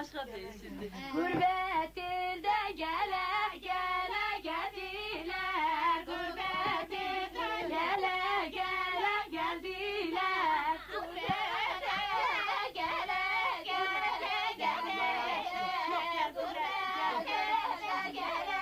Başka değilsindi. Gurbet ilde gele gele geldiler. Gurbet ilde gele gele geldiler. Gurbete gele gele gele gele. Gurbete gele gele